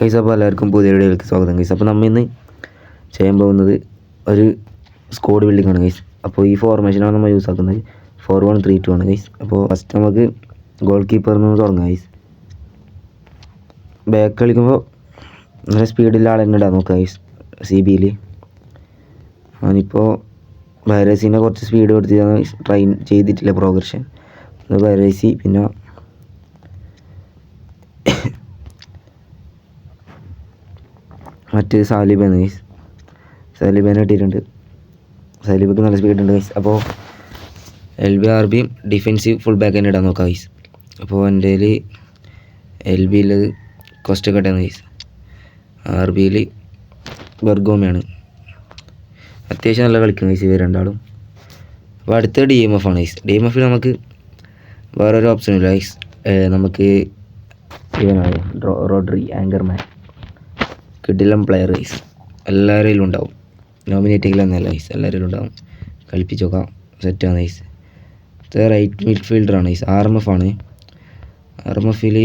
കൈസ് അപ്പോൾ എല്ലാവർക്കും പുതിയ വീഡിയോയിലേക്ക് സ്വാഗതം കൈസ്. അപ്പോൾ നമ്മൾ ഇന്ന് ചെയ്യാൻ പോകുന്നത് ഒരു സ്കോഡ് ബിൽഡിംഗ് ആണ് കൈസ്. അപ്പോൾ ഈ ഫോർമേഷനാണ് നമ്മൾ യൂസ് ആക്കുന്നത്. ഫോർ വൺ ത്രീ ടു ആണ് കൈസ്. അപ്പോൾ ഫസ്റ്റ് നമുക്ക് ഗോൾ കീപ്പറിൽ നിന്ന് തുടങ്ങാം കൈസ്. ബാക്ക് കളിക്കുമ്പോൾ നല്ല സ്പീഡിൽ ആൾ തന്നെ ഇടാൻ നോക്കുക കൈസ്. സി ബിയിൽ അവനിപ്പോൾ വൈറസിനെ കുറച്ച് സ്പീഡ് കൊടുത്തിട്ടാണ് ട്രെയിൻ ചെയ്തിട്ടില്ല പ്രോഗ്രഷൻ വൈറസി പിന്നെ മറ്റ് സാലിബാണ് ഗൈസ് സാലിബാനെ കിട്ടിയിട്ടുണ്ട് സാലിബക്ക് നല്ല സ്പീഡ് ഉണ്ട് ഗൈസ് അപ്പോൾ എൽ ബി ആർ ബിയും ഡിഫെൻസീവ് ഫുൾ ബാക്ക് തന്നെ ഇടാൻ നോക്കാം ഗൈസ് അപ്പോൾ എന്റെ എൽ ബിയിലത് കോസ്റ്റ് കട്ടാണ് ഗൈസ് ആർ ബിയിൽ ബർഗോമയാണ്. അത്യാവശ്യം നല്ല കളിക്കുന്നു ഗൈസ് ഇവർ രണ്ടാളും. അപ്പോൾ അടുത്ത ഡി എം എഫ് ആണ് ഗൈസ് ഡി എം എഫിൽ നമുക്ക് വേറൊരു ഓപ്ഷൻ ഇല്ല ഗൈസ് നമുക്ക് ഇവനാണ് റോഡ്രി ആങ്കർമാൻ കിടിലം പ്ലെയർ ഗൈസ് എല്ലാവരിലും ഉണ്ടാവും. നോമിനേറ്റിംഗിൽ എന്നല്ല ഗൈസ് എല്ലാവരിലും ഉണ്ടാവും. കളിപ്പിച്ച് നോക്കാം. സെറ്റാണ് ഗൈസ് ഇത് റൈറ്റ് മിഡ്ഫീൽഡറാണ് ഗൈസ് ആർ എം എഫ് ആണ് ആർ എം എഫിൽ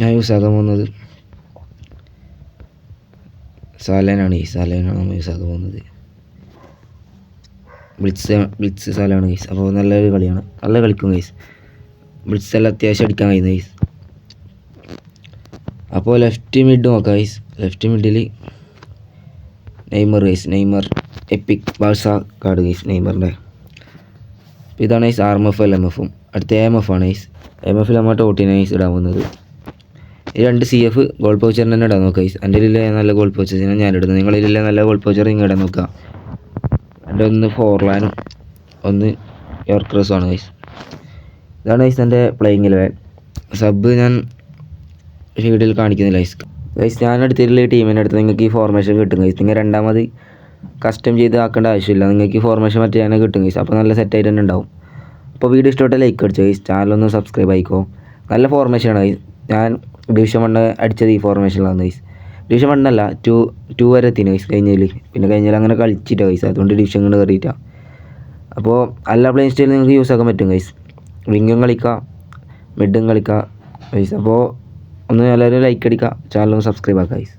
ഞാൻ യൂസ് ആക്കാൻ പോകുന്നത് സാലേനാണ് ഈ സാലേനാണ് നമ്മൾ യൂസ് ആക്കാൻ പോകുന്നത്. ബ്ലിറ്റ്സ് ബ്ലിറ്റ്സ് സാലാണ് ഗൈസ് അപ്പോൾ നല്ലൊരു കളിയാണ്. നല്ല കളിക്കും ഗൈസ് ബ്ലിറ്റ്സ് എല്ലാം അത്യാവശ്യം അടിക്കാൻ കഴിയുന്ന ഗൈസ് അപ്പോൾ ലെഫ്റ്റ് മിഡ് നോക്കാം guys left middle Neymar guys Neymar epic Barca card guys നെയ്മറിന്റെ. ഇതാണ് ice R M F L M എഫും അടുത്ത എം എഫ് ആണ് ഐസ് എം എഫിൽ നമ്മൾ ടോട്ടിനെ ഐസ് ഇടാൻ പോകുന്നത്. ഈ രണ്ട് സി എഫ് ഗോൾ പൗച്ചറിന് തന്നെ ഇടാൻ നോക്കുക ഐസ് എന്റെ ഇതിലെ നല്ല ഗോൾ പൗച്ചേഴ്സിനെ ഞാൻ ഇടുന്നത് നിങ്ങളിലെ നല്ല ഗോൾ പൗച്ചർ നിങ്ങൾ ഇടാൻ നോക്കുക എന്റെ ഒന്ന് ഫോർലാനും ഒന്ന് യോർക്രസും ആണ് ഗൈസ് ഇതാണ് ഗൈസ് എന്റെ പ്ലേയിങ് ഇലവൻ സബ് ഞാൻ ഫീൽഡിൽ കാണിക്കുന്നില്ല ഗൈസ് ഗൈസ് ഞാൻ എടുത്തിട്ടുള്ള ഈ ടീമിന്റെ അടുത്ത് നിങ്ങൾക്ക് ഈ ഫോർമേഷൻ കിട്ടും ഗൈസ് നിങ്ങൾ രണ്ടാമത് കസ്റ്റം ചെയ്ത് ആക്കേണ്ട ആവശ്യമില്ല. നിങ്ങൾക്ക് ഈ ഫോർമേഷൻ മറ്റേ തന്നെ കിട്ടും ഗൈസ് അപ്പോൾ നല്ല സെറ്റായിട്ട് തന്നെ ഉണ്ടാവും. അപ്പോൾ വീഡിയോ ഇഷ്ടപ്പെട്ട ലൈക്ക് അടിച്ചോ ഗൈസ് ചാനലൊന്ന് സബ്സ്ക്രൈബ് ആയിക്കോ. നല്ല ഫോർമേഷനാണ് ഗൈസ് ഞാൻ ഡിവിഷൻ വണ്ണ് അടിച്ചത് ഈ ഫോർമേഷനിലാണ് ഗൈസ് ഡിവിഷൻ വണ്ണല്ല ടു ടു വരെ എത്തിന് ഗൈസ് കഴിഞ്ഞതിൽ പിന്നെ കഴിഞ്ഞാൽ അങ്ങനെ കളിച്ചിട്ട് ഗൈസ് അതുകൊണ്ട് ഡിവിഷൻ കൊണ്ട് കയറിയിട്ടാണ് അപ്പോൾ എല്ലാ പ്ലേയിങ് സ്റ്റൈൽ നിങ്ങൾക്ക് യൂസ് ആക്കാൻ പറ്റും ഗൈസ് വിങ്ങും കളിക്കാം മിഡും കളിക്കാം ഗൈസ് അപ്പോൾ ഒന്ന് എല്ലാവരും ലൈക്ക് അടിക്കുക. ചാനൽ ഒന്ന് സബ്സ്ക്രൈബ് ആക്കുക ഗൈസ്